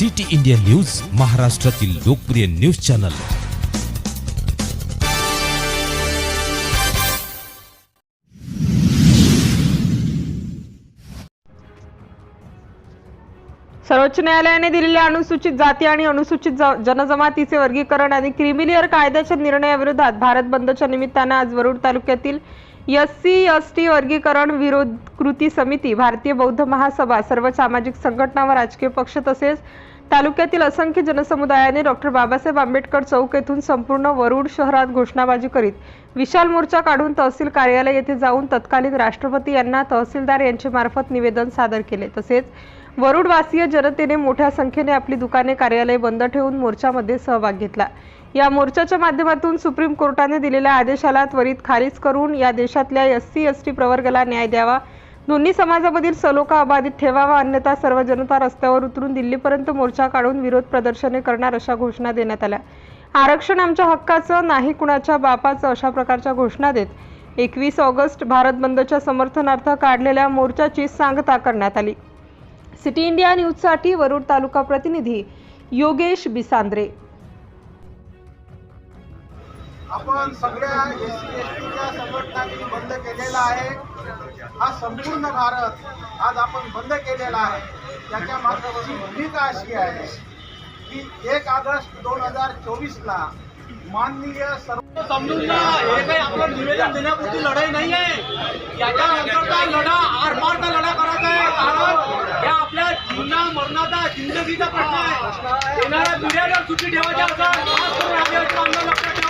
City India news महाराष्ट्रातील लोकप्रिय news channel. सर्वोच्च न्यायालयाने दिलेल्या अनुसूचित जाती आणि अनुसूचित जनजमातीचे वर्गीकरण आणि क्रिमिलियर कायद्याच्या निर्णयाविरोधात भारत बंदच्या निमित्तानं आज वरुड तालुक्यातील एस सी एस टी वर्गीकरण विरोध कृती समिती भारतीय बौद्ध महासभा सर्व सामाजिक संघटना व राजकीय पक्ष तसेच तालुक्यातील असंख्य जनसमुदायाने डॉक्टर बाबासाहेब आंबेडकर चौक येथून संपूर्ण वरुड शहरात घोषणाबाजी करीत विशाल मोर्चा काढून तहसील कार्यालय येथे जाऊन तत्कालीन राष्ट्रपती यांना तहसीलदार यांच्या मार्फत निवेदन सादर केले. तसेच वरुडवासीय जनतेने मोठ्या संख्येने आपली दुकाने कार्यालय बंद ठेवून मोर्चामध्ये सहभाग घेतला. या मोर्चाच्या माध्यमातून सुप्रीम कोर्टाने दिलेल्या आदेशाला त्वरित खारिज करून या देशातल्या एस सी एस टी प्रवर्गाला न्याय द्यावा दोन्ही समाजामधील सलोखा अबाधित ठेवावा अन्यथा सर्व जनता रस्त्यावर उतरून दिल्लीपर्यंत मोर्चा काढून विरोध प्रदर्शने करणार अशा घोषणा देण्यात आल्या. आरक्षण आमच्या हक्काचं नाही कुणाच्या बापाचं अशा प्रकारच्या घोषणा देत एकवीस ऑगस्ट भारत बंदच्या समर्थनार्थ काढलेल्या मोर्चाची सांगता करण्यात आली. सिटी इंडिया न्यूजसाठी वरुड तालुका प्रतिनिधी योगेश बिसांद्रे. आपण सगळ्या एस सी एस टीच्या संघटनांनी बंद केलेला आहे. हा संपूर्ण भारत आज आपण बंद केलेला आहे. त्याच्या मागची भूमिका अशी आहे की एक ऑगस्ट दोन हजार चोवीसला माननीय सर्व समजून घ्या हे काही आपलं निवेदन देण्यापुरती लढाई नाही आहे. याच्यानंतरचा लढा आरपारचा लढा करायचा आहे कारण या आपल्या जीवना मरणाचा जिंदगीचा प्रश्न आहे. येणाऱ्या पिढ्या जर सुट्टी ठेवायची असेल आंदोलन लक्षात ठेवा.